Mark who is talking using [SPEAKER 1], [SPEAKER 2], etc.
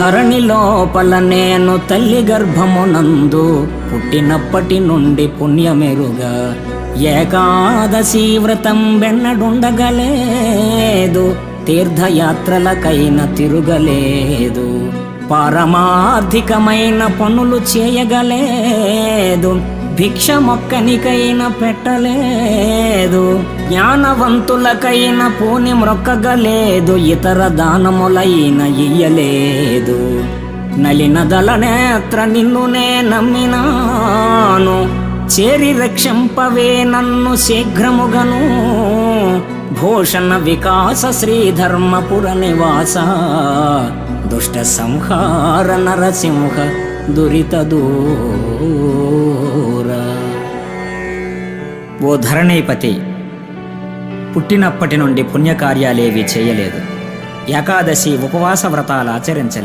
[SPEAKER 1] ధరణి లోపల నేను తల్లి గర్భమునందు పుట్టినప్పటి నుండి పుణ్యమెరుగా. ఏకాదశి వ్రతం వెన్నడుండగలేదు తీర్థయాత్రలకైన తిరుగలేదు. పారమార్థికమైన పనులు చేయగలేదు భిక్ష మొక్కనికైనా పెట్టలేదు జ్ఞానవంతులకైన పూని మొక్కగలేదు ఇతర దానములైన ఇయ్యలేదు. నలినదల నేత్ర నిన్ను నే నమ్మినాను చేరి రక్షింపవే నన్ను శీఘ్రముగను. భూషణ వికాస శ్రీధర్మపుర నివాస దుష్ట సంహార నరసింహ దురిత ఓ ధరణీపతి పుట్టినప్పటి నుండి పుణ్యకార్యాలేవి చేయలేదు. ఏకాదశి ఉపవాస వ్రతాలు ఆచరించలేదు.